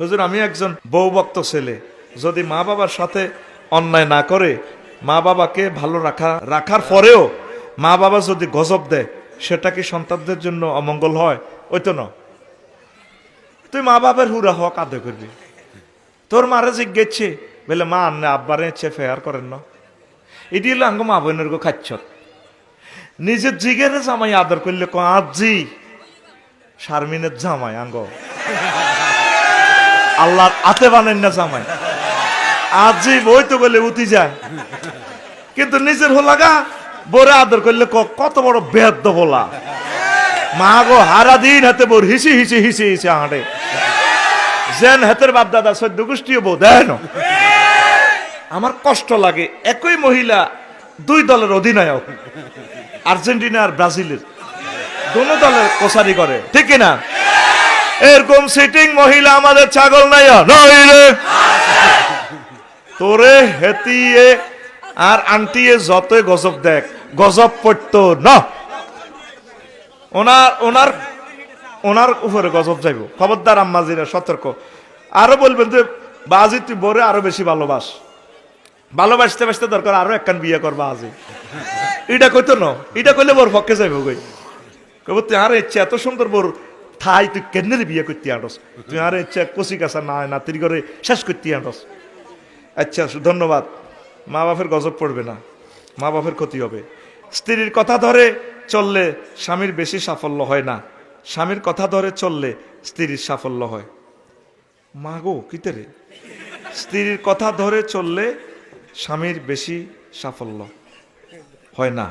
হুজুর, আমি একজন বউভক্ত ছেলে। যদি মা বাবার সাথে অন্যায় না করে, মা বাবাকে ভালো রাখা, রাখার পরেও মা বাবা যদি গজব দেয়, সেটা কি সন্তানদের জন্য অমঙ্গল হয়? ওই তো না। তুই মা বাবার হুরা হওয়া কাঁদে করবি। তোর মারা জিজ্ঞেছে বলে, মা, আন্নে আব্বারে ইচ্ছে ফেয়ার করেন না। এটি হলো আঙ্গ মা বোনের গো খাচ্ছ। নিজের জিগের জামাই আদর করলে ক আজি শারমিনের জামাই, আঙ্গ। আল্লাহর আতে বানেন না জামাই। আজি বই তো বলে উঠি যায়। কিন্তু নিজের হোলাগা বরে আদর করলে কত বড় বেদ্য বলা মা গো হারা দিন হাতে বোর হিসি হিসি হিসি হিসি হাঁটে। জেন হাতের বাপ দাদা সদ্য গোষ্ঠীও বউ দেয়। আমার কষ্ট লাগে, একই মহিলা দুই দলের অধিনায়ক, আর্জেন্টিনা আর ব্রাজিলের। দোনো দলের কোসারি করে, ঠিক না এরকম সিটিং মহিলা আমাদের ছাগল নাই রে তোরে হেতিয়ে আর আন্টিয়ে যতই গজব দেখ, গজব পড়তো না। ওনার ওনার ওনার উপরে গজব যাইব। খবরদার আম্মাজিরা সতর্ক। আরও বলবেন যে, বাজি তুই বরে আরও বেশি ভালোবাস। ভালোবাসতে বাসতে দরকার আরও একখান বিয়ে করবা আজি এটা কইতো না? এটা কইলে বোর পক্ষে যাইব কই? কব তুই আর ইচ্ছা এত সুন্দর বোর থাই তুই কেন্দ্রে বিয়ে করতে আনস তুই আর ইচ্ছা কচি কাছা না না নাতির ঘরে শেষ করতে আনস আচ্ছা ধন্যবাদ মা বাপের গজব পড়বে না মা বাপের ক্ষতি হবে স্ত্রীর কথা ধরে চললে স্বামীর বেশি সাফল্য হয় না স্বামীর কথা ধরে চললে স্ত্রীর সাফল্য হয় মা গো কিতে রে স্ত্রীর কথা ধরে চললে স্বামীর বেশি সাফল্য হয় না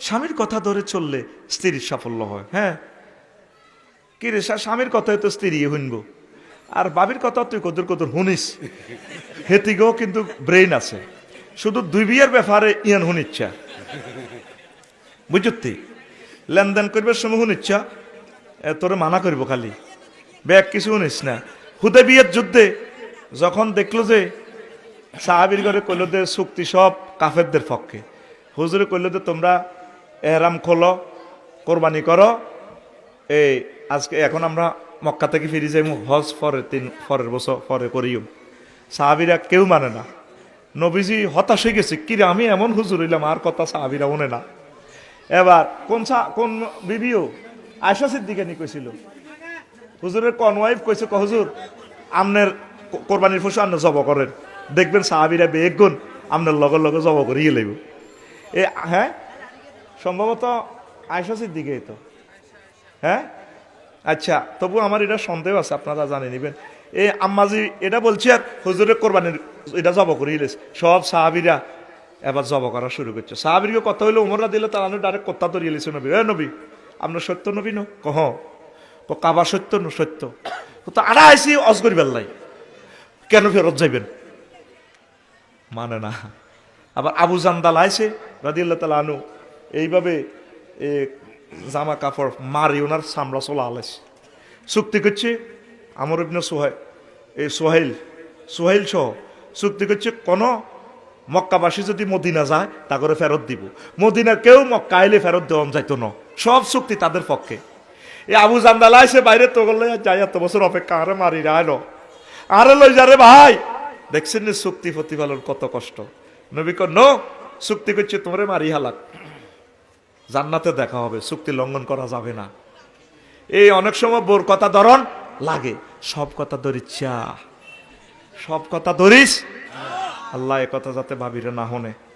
স্বামীর কথা ধরে চললে স্ত্রীর সাফল্য হয় হ্যাঁ কি রে স্বামীর কথাই তো স্ত্রী শুনব। আর বাবির কথা তুই কদর কদর শুনিস। হেতিগেও কিন্তু ব্রেইন আছে। শুধু দুই বিয়ের ব্যাপারে ইয়ান শুনিচ্ছা। বুঝতি? লেনদেন করবার সময় শুনিচ্ছা। তোরে মানা করব খালি। ব্যাগ কিছু শুনিস না। হুদে বিয়ের যুদ্ধে যখন দেখল যে সাহাবির ঘরে কইল যে চুক্তি সব কাফেরদের পক্ষে। হুজুরে কইল যে তোমরা এহরাম খোলো, কোরবানি করো। এই আজকে এখন আমরা মক্কা থেকে ফিরে যাই হজ পরের তিন পরের বছর, পরে করিও সাহাবিরা কেউ মানে না। নবীজি হতাশ হয়ে গেছে, কিরে, আমি এমন হুজুর হইলাম, আর কথা সাহাবিরা মনে না। এবার কোন কোন বিবিও আয়সা সিদ্দিকে নি কইছিল, হুজুরের কন কনওয়াইফ কইছে হুজুর, আমনের কোরবানির পশু আপনি জব করেন। দেখবেন সাহাবিরা বেগুন আপনার লগে লগে জব করিয়ে লইব। এ হ্যাঁ? সম্ভবত আয়সা সিদ্দিকে তো। হ্যাঁ? আচ্ছা তবু আমার এটা সন্দেহ আছে, আপনারা জানে নিবেন। এ আম্মাজি এটা বলছি, আর হুজুরের কোরবানির এটা জব করিয়ে লেছে সব সাহাবিরা এবার জব করা শুরু করছে। সাহাবিরকে কথা হইলে উমররা দিলে তারা ডাইরেক্ট কথা ধরিয়ে লিছে নবী। এ নবী আপনার সত্য নবী নো? কহ ক কাবা সত্য ন সত্য? তো আড়া আইসি অজ করি বেল্লাই। কেন ফেরত যাইবেন? মানে না। আবার আবু জান্দাল আইসে রাদিয়াল্লাহ তালা আনু এইভাবে জামা কাপড় মারি ওনার চামড়া চলা আলাইছে চুক্তি করছে আমর ইবনে সোহাই এই সোহেল সোহেল সহ চুক্তি করছে কোন মক্কাবাসী যদি মদিনা যায় তা করে ফেরত দিব। মদিনার কেউ মক্কা আইলে ফেরত দেওয়া যাইতো না। সব চুক্তি তাদের পক্ষে। এই আবু জান্দাল আইসে বাইরে তো গেলে যাই, এত বছর অপেক্ষা, আরে মারি রায়লো আরে লই যা রে ভাই। দেখছেন চুক্তি প্রতিপালন কত কষ্ট। নবী নো, চুক্তি করছে, তোমরে মারি হালাক জান্নাতে দেখা হবে, চুক্তি লঙ্ঘন করা যাবে না। এই অনেক সময় বোর কথা ধরন লাগে, সব কথা ধরিচ্ছা সব কথা ধরিস? আল্লাহ এ কথা যাতে ভাবিরে না হনে।